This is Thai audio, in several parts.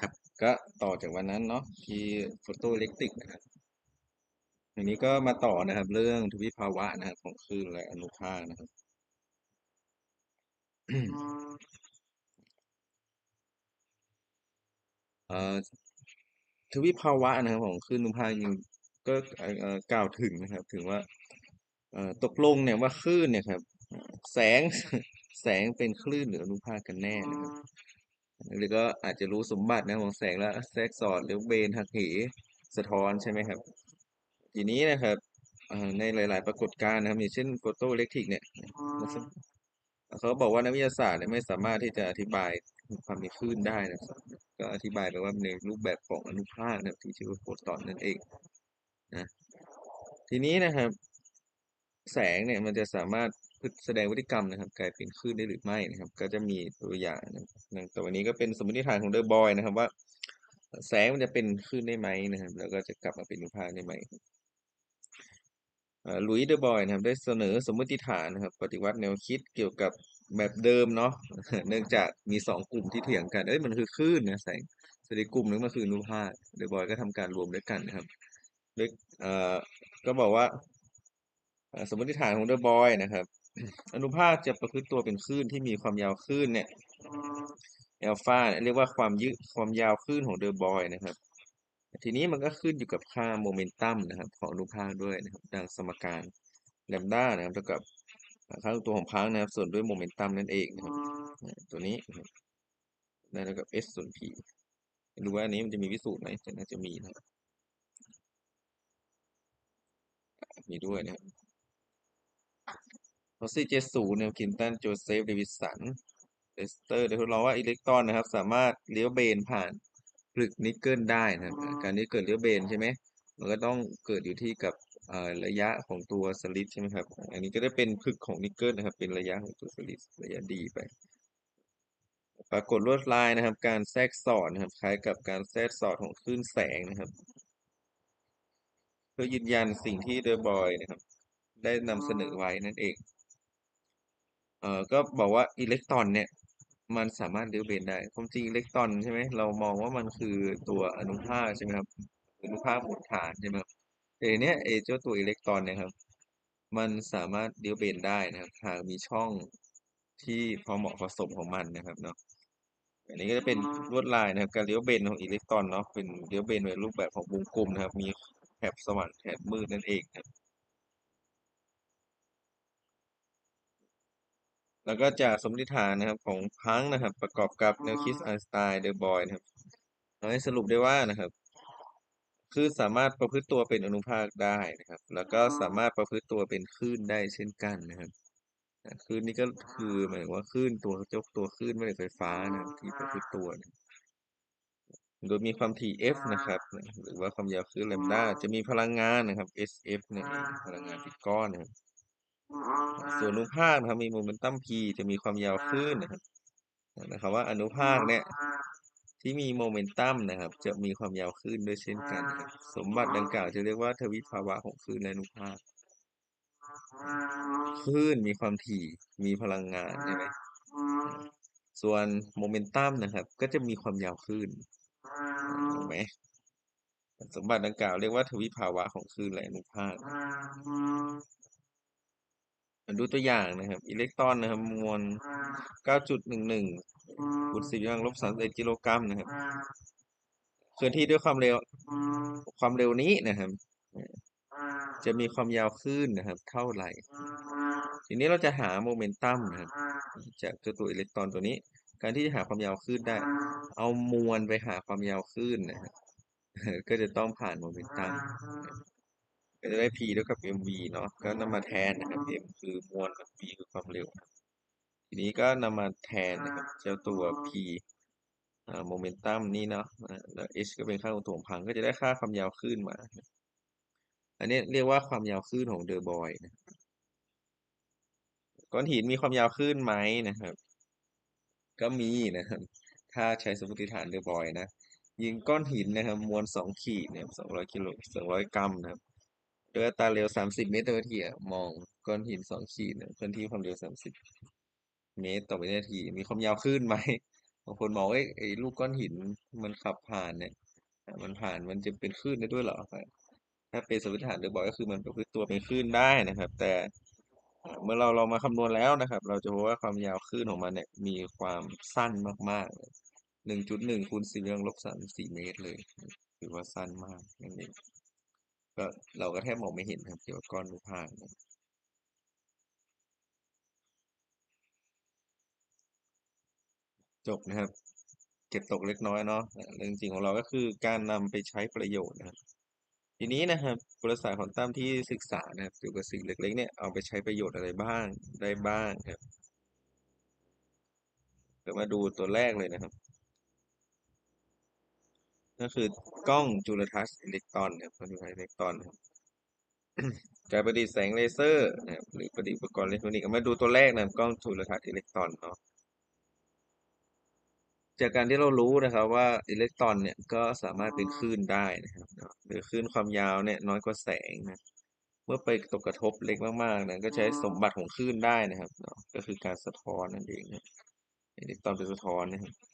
ครับ ก็ต่อจากวันนั้นเนาะที่โฟโตอิเล็กติกนะครับอันนี้ก็มาต่อนะครับ เรื่องทวิภาวะนะครับของคลื่นและอนุภาคนะครับเอ่อทวิภาวะนะครับของคลื่นอนุภาคจริงก็อ่อเอ่อกล่าวถึงนะครับ ถึงว่าเอ่อตกลงเนี่ยว่าคลื่นเนี่ยครับ แสงแสงเป็นคลื่นหรืออนุภาคกันแน่นะครับหรือก็อาจจะรู้สมบัตินะของแสงแล้วแทรกซ้อนหรือเบนหักเหสะท้อนใช่ไหมครับ ทีนี้นะครับเอ่อในหลาย ๆ ปรากฏการณ์นะครับอย่างเช่นโฟโตอิเล็กทริกเนี่ยเขาบอกว่านักวิทยาศาสตร์เนี่ยไม่สามารถที่จะอธิบายความมีคลื่นได้นะครับ ก็อธิบายไปว่าในรูปแบบของอนุภาคนะครับที่ชื่อว่าโฟตอนนั่นเองนะทีนี้นะครับ แสงเนี่ยมันจะสามารถ แสดงพฤติกรรมนะครับ กลายเป็นคลื่นได้หรือไม่นะครับ ก็จะมีตัวอย่างนะแต่วันนี้ก็เป็นสมมติฐานของเดอบอยนะครับ ว่า แสงมันจะเป็นคลื่นได้ไหมนะครับ แล้วก็จะกลับมาเป็นอนุภาคได้ไหมลุยเดอบอยนะครับ ได้เสนอสมมติฐานนะครับ ปฏิวัติแนวคิดเกี่ยวกับแบบเดิมเนาะเนื่องจากมีสองกลุ่มที่เถียงกันเอ้ยมันคือคลื่นนะแสงส่วนอีกกลุ่มหนึงมันคืออนุภาคเดอบอยก็ทำการรวมด้วยกันนะครับด้วยเอ่อก็บอกว่าสมมติฐานของเดอบอยนะครับ อนุภาคจะประพฤติตัวเป็นคลื่นที่มีความยาวคลื่นเนี่ยเอลฟาเรียกว่าความยืดความยาวคลื่นของเดอบอยนะครับ ทีนี้มันก็ขึ้นอยู่กับค่าโมเมนตัมนะครับ ของอนุภาคด้วยนะครับดังสมการแลมด้านะครับเท่ากับค่าตัวของพังนะครับ ส่วนด้วยโมเมนตัมนั่นเองนะครับตัวนี้นะเท่ากับ s ส่วน p ไม่รู้ว่าอันนี้มันจะมีวิสูตรไหมน่าจะมีนะครับมีด้วยนะครับ พอซี่เจสูเนี่ยคินตันโจเซฟเดวิสันเอสเตอร์ได้ทดลองว่าอิเล็กตรอนนะครับ สามารถเลี้ยวเบนผ่านผลึกนิกเกิลได้นะครับการที่เกิดเลี้ยวเบนใช่ไหมมันก็ต้องเกิดอยู่ที่กับระยะของตัวสลิดใช่ไหมครับ อันนี้ก็ได้เป็นผลึกของนิกเกิลนะครับ เป็นระยะของตัวสลิดระยะดีไป ปรากฏลวดลายนะครับ การแทรกสอดนะครับ คล้ายกับการแทรกสอดของคลื่นแสงนะครับ เพื่อยืนยันสิ่งที่เดอบอยนะครับ ได้นำเสนอไว้นั่นเอง เอ่อก็บอกว่าอิเล็กตรอนเนี่ย มันสามารถเลี้ยวเบนได้ความจริงอิเล็กตรอนใช่ไหมเรามองว่ามันคือตัวอนุภาคใช่ไหมครับอนุภาคหมุนฐานใช่ไหมครับแต่เนี้ยไอ้เจ้าตัวอิเล็กตรอนเนี่ยครับ มันสามารถเลี้ยวเบนได้นะครับหากมีช่องที่พอเหมาะพอสมของมันนะครับเนาะอันนี้ก็จะเป็นลวดลายนะครับการเลี้ยวเบนของอิเล็กตรอนเนาะเป็นเลี้ยวเบนในรูปแบบของวงกลมนะครับ มีแถบสว่างแถบมืดนั่นเองครับ แล้วก็จากสมมติฐานนะครับของพังนะครับ ประกอบกับแนวคิดไอน์สไตน์เดอบอยนะครับทำให้สรุปได้ว่านะครับ คือสามารถประพฤติตัวเป็นอนุภาคได้นะครับ แล้วก็สามารถประพฤติตัวเป็นคลื่นได้เช่นกันนะครับคลื่นนี้ก็คือหมายถึงว่าคลื่นตัวเจ้าตัวคลื่นแม่เหล็กไฟฟ้านะครับที่ประพฤติตัวนะโดยมีความถี่ F นะครับ หรือว่าความยาวคลื่นแลมด้าจะมีพลังงานนะครับ SF นั่นเองพลังงานเป็นก้อนนะครับ ส่วนอนุภาคนะครับมีโมเมนตัม p จะมีความยาวคลื่นนะครับนะครับว่าอนุภาคเนี่ยที่มีโมเมนตัมนะครับ จะมีความยาวคลื่นด้วยเช่นกันนสมบัติดังกล่าวจะเรียกว่าทวิภาวะของคลื่นและอนุภาคคลื่นมีความถี่มีพลังงานใช่ไหมส่วนโมเมนตัมนะครับ ก็จะมีความยาวคลื่นถูกไหมสมบัติดังกล่าวเรียกว่าทวิภาวะของคลื่นและอนุภาค ดูตัวอย่างนะครับ อิเล็กตรอนนะครับ มวล 9.11คูณ10กำลังลบ31กิโลกรัมนะครับ เคลื่อนที่ด้วยความเร็ว ความเร็วนี้นะครับ จะมีความยาวคลื่นนะครับ เท่าไหร่ ทีนี้เราจะหาโมเมนตัมนะครับ จากตัวตัวอิเล็กตรอนตัวนี้ การที่จะหาความยาวคลื่นได้ เอามวลไปหาความยาวคลื่นนะครับ ก็จะต้องผ่านโมเมนตัม ก็จะได้ p เท่ากับ mv เนาะก็นำมาแทนนะครับ m คือมวล v คือความเร็ว ทีนี้ก็นำมาแทนนะครับเจ้าตัว p โมเมนตัมนี่เนาะแล้ว h ก็เป็นค่าของถ่วพังก็จะได้ค่าความยาวคลื่นมา อันนี้เรียกว่าความยาวคลื่นของเดอร์บอยนะก้อนหินมีความยาวคลื่นไหมนะครับ ก็มีนะครับ ถ้าใช้สมมติฐานเดอร์บอยนะ ยิงก้อนหินนะครับ มวลสองขีดเนี่ยสองร้อยกิโลสองร้อยกรัมนะครับ ด้วยตาเร็วสามสิบเมตรต่อวินาทีมองก้อนหินสองขีดเคลื่อนที่ความเร็วสามสิบเมตรต่อวินาที มีความยาวคลื่นไหมบางคนมองเอ้ยไอ้ลูกก้อนหินมันขับผ่านเนี่ยมันผ่านมันจะเป็นคลื่นได้ด้วยเหรอถ้าเป็นสมมติฐานโดยบอกก็คือมันประพฤติตัวเป็นคลื่นได้นะครับ แต่เมื่อเราเรามาคำนวณแล้วนะครับ เราจะพบว่าความยาวคลื่นของมันเนี่ยมีความสั้นมากๆหนึ่งจุดหนึ่งคูณสี่กำลังลบสามสี่เมตรเลย ถือว่าสั้นมากนั่นเอง ก็เราก็แทบมองไม่เห็นครับเกี่ยวกับก้อนอนุภาคนะจบนะครับ เก็บตกเล็กน้อยเนาะเรื่องจริงของเราก็คือการนำไปใช้ประโยชน์นะครับ ทีนี้นะครับกลศาสตร์ของตั้มที่ศึกษานะครับเกี่ยวกับสิ่งเล็กๆเนี่ยเอาไปใช้ประโยชน์อะไรบ้างได้บ้างครับเดี๋ยวมาดูตัวแรกเลยนะครับ ก็คือกล้องจุลทรรศน์อิเล็กตรอนครับจุลทรรศน์อิเล็กตรอนครับการประดิษฐ์แสงเลเซอร์นะครับหรือประดิษฐ์อุปกรณ์อิเล็กทรอนิกส์มาดูตัวแรกนะกล้องจุลทรรศน์อิเล็กตรอนเนาะจากการที่เรารู้นะครับว่าอิเล็กตรอนเนี่ยก็สามารถเป็นคลื่นได้นะครับหรือคลื่นความยาวเนี่ยน้อยกว่าแสงนะเมื่อไปตกกระทบเล็กมากๆนะก็ใช้สมบัติของคลื่นได้นะครับก็คือการสะท้อนนั่นเองนะอิเล็กตรอนเป็นสะท้อนนะครับ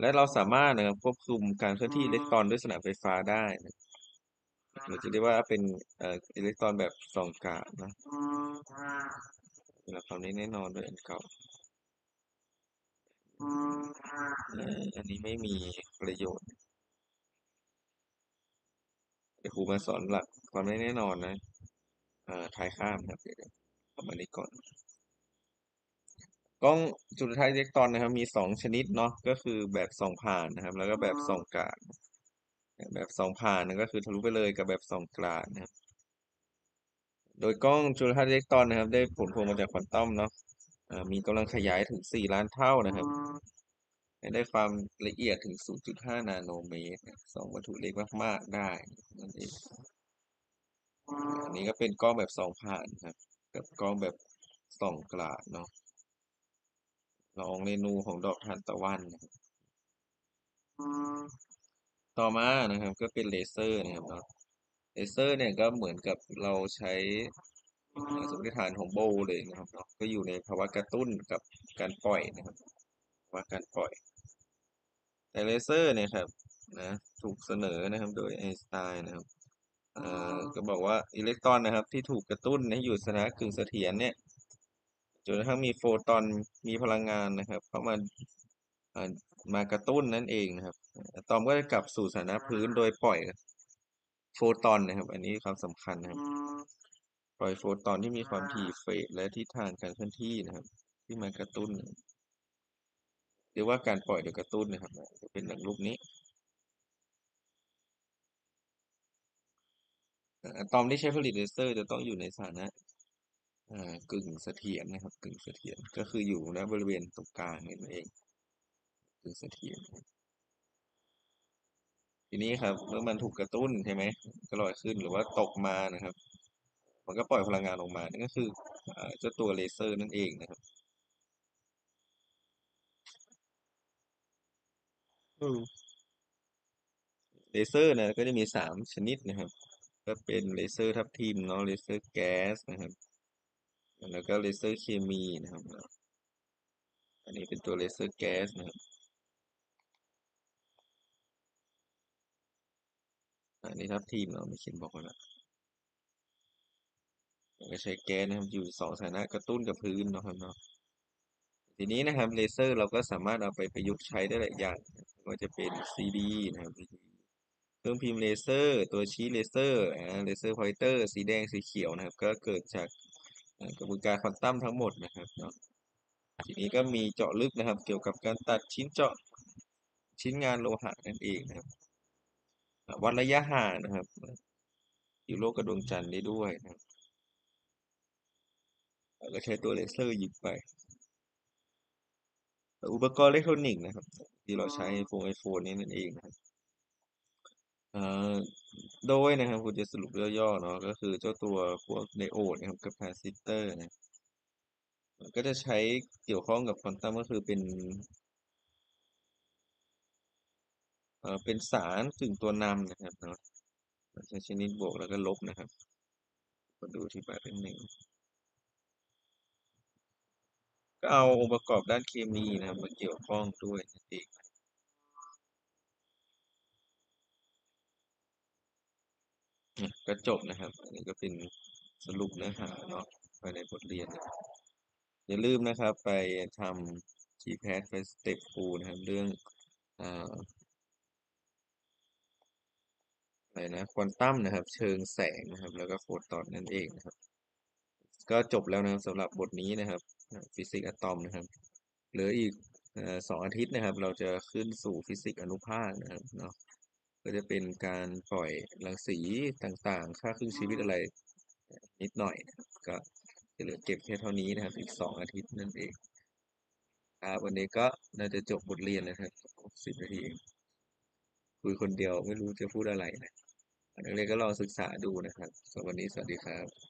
และเราสามารถนะครับควบคุมการเคลื่อนที่อิเล็กตรอนด้วยสนามไฟฟ้าได้นะหรือจะเรียกว่าเป็นเอ่ออิเล็กตรอนแบบส่องกาดนะสำหรับคำนี้แน่นอนด้วยอันเก่าเอ่ออันนี้ไม่มีประโยชน์เดี๋ยวครูมาสอนหลักความไม่แน่นอนนะเอ่อท้ายข้ามครับเดี๋ยวเอามานี้ก่อน กล้องจุลทรรศน์อิเล็กตรอนนะครับ มีสองชนิดเนาะก็คือแบบส่องผ่านนะครับ แล้วก็แบบส่องกาดแบบส่องผ่านนะก็คือทะลุไปเลยกับแบบส่องกาดนะครับ โดยกล้องจุลทรรศน์อิเล็กตรอนนะครับ ได้ผลพวงมาจากควอนตัมเนาะเอ่อมีกำลังขยายถึงสี่ล้านเท่านะครับและได้ความละเอียดถึง 0.5 นาโนเมตรนะส่องวัตถุเล็กมาก ๆ ได้นั่นเองอันนี้ก็เป็นกล้องแบบส่องผ่านครับ กับกล้องแบบส่องกลาดเนาะ ลองเรนูของดอกทานตะวันนะครับต่อมานะครับ ก็เป็นเลเซอร์นะครับเนาะเลเซอร์เนี่ยก็เหมือนกับเราใช้เอ่อสมมติฐานของโบว์เลยนะครับเนาะก็อยู่ในภาวะกระตุ้นกับการปล่อยนะครับภาวะการปล่อย แต่เลเซอร์เนี่ยครับนะถูกเสนอนะครับโดยไอน์สไตน์นะครับเอ่อก็บอกว่าอิเล็กตรอนนะครับ ที่ถูกกระตุ้นให้อยู่สถานะกึ่งเสถียรเนี่ย จนกระทั่งมีโฟตอนมีพลังงานนะครับ เข้ามามากระตุ้นนั่นเองนะครับอะตอมก็จะกลับสู่สถานะพื้นโดยปล่อยโฟตอนนะครับ อันนี้ความสำคัญนะครับ ปล่อยโฟตอนที่มีความถี่เฟสและทิศทางการเคลื่อนที่นะครับ ที่มากระตุ้นเรียกว่าการปล่อยโดยกระตุ้นนะครับจะเป็นอย่งรูปนี้อะตอมที่ใช้ผลิตเลเซอร์จะต้องอยู่ในสถานะ กึ่งเสถียรนะครับ กึ่งเสถียรก็คืออยู่ณบริเวณตรงกลางนั่นเองกึ่งเสถียรทีนี้ครับ เมื่อมันถูกกระตุ้นใช่ไหมก็ลอยขึ้นหรือว่าตกมานะครับ มันก็ปล่อยพลังงานออกมานั่นก็คืออ่าเจ้าตัวเลเซอร์นั่นเองนะครับอืมเลเซอร์เนี่ยก็จะมีสามชนิดนะครับ ก็เป็นเลเซอร์ทับทิมเนาะเลเซอร์แก๊สนะครับ แล้วก็เลเซอร์เคมีนะครับ อันนี้เป็นตัวเลเซอร์แก๊สนะครับอันนี้ทับทิมเนาไม่เขียนบอกแล้วก็ใช้แก๊สนะครับอยู่สองสถานะกระตุ้นกับพื้นนะครับเนาะทีนี้นะครับเลเซอร์เราก็สามารถเอาไปประยุกต์ใช้ได้หลายอย่างไม่ว่าจะเป็น CD นะครับเครื่องพิมพ์เลเซอร์ ตัวชี้เลเซอร์อ่าเลเซอร์พอยเตอร์สีแดงสีเขียวนะครับ ก็เกิดจาก กระบวนการควอนตัมทั้งหมดนะครับเนาะทีนี้ก็มีเจาะลึกนะครับ เกี่ยวกับการตัดชิ้นเจาะชิ้นงานโลหะนั่นเองนะครับวัดระยะห่างนะครับ อยู่โลกกับดวงจันทร์ได้ด้วยนะครับแล้วก็ใช้ตัวเลเซอร์ยิงไป อุปกรณ์อิเล็กทรอนิกส์นะครับ ที่เราใช้โฟนไอโฟนนี้นั่นเองนะครับ เอ่อโดยนะครับคุณจะสรุปย่อๆเนาะก็คือเจ้าตัวพวกไดโอดนะครับกับคาซิเตอร์นะก็จะใช้เกี่ยวข้องกับควอนตัมก็คือเป็นเอ่อเป็นสารกึ่งตัวนำนะครับเนาะใช้ชนิดบวกแล้วก็ลบนะครับมาดูที่บาทเป็นหนึ่งก็เอาองค์ประกอบด้านเคมีนะครับมาเกี่ยวข้องด้วยนั่นเองอะ ก็จบนะครับ อันนี้ก็เป็นสรุปเนื้อหาเนาะภายในบทเรียน อย่าลืมนะครับไปทำ GPAD ไปสเต็ปฟูนะครับเรื่องอะไรนะควอนตัมนะครับ เชิงแสงนะครับ แล้วก็โฟตอนนั่นเองนะครับ ก็จบแล้วนะครับสำหรับบทนี้นะครับ ฟิสิกส์อะตอมนะครับ เหลืออีกสองอาทิตย์นะครับ เราจะขึ้นสู่ฟิสิกส์อนุภาคนะครับเนาะ ก็จะเป็นการปล่อยรังสีต่างๆ ค่าครึ่งชีวิตอะไรนิดหน่อยก็จะเหลือเก็บแค่เท่านี้นะครับ อีกสองอาทิตย์นั่นเองครับวันนี้ก็น่าจะจบบทเรียนนะครับสิบนาทีคุยคนเดียวไม่รู้จะพูดอะไรนะนักเรียนก็ลองศึกษาดูนะครับสำหรับวันนี้สวัสดีครับ